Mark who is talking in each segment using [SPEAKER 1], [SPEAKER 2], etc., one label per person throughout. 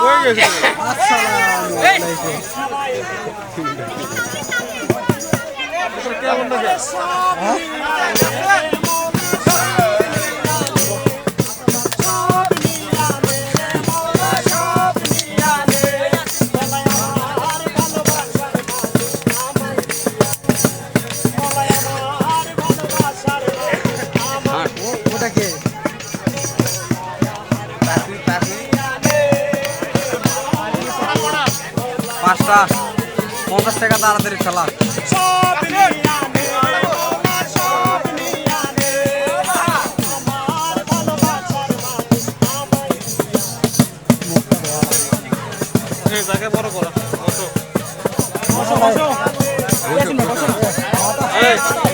[SPEAKER 1] আসসালামু
[SPEAKER 2] পাঁচটা পঞ্চাশ টাকা তাড়াতাড়ি চালা।
[SPEAKER 1] আরে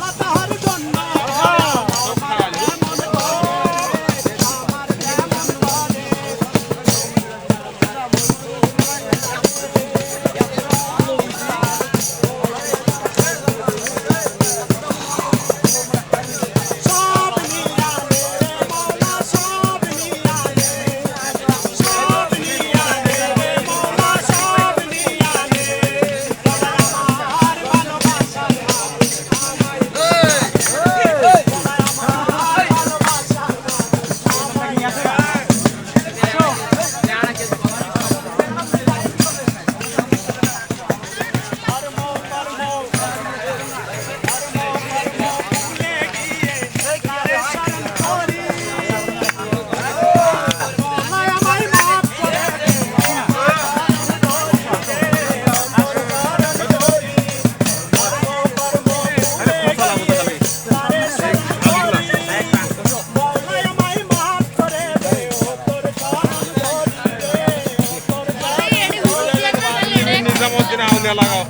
[SPEAKER 3] また লাগাও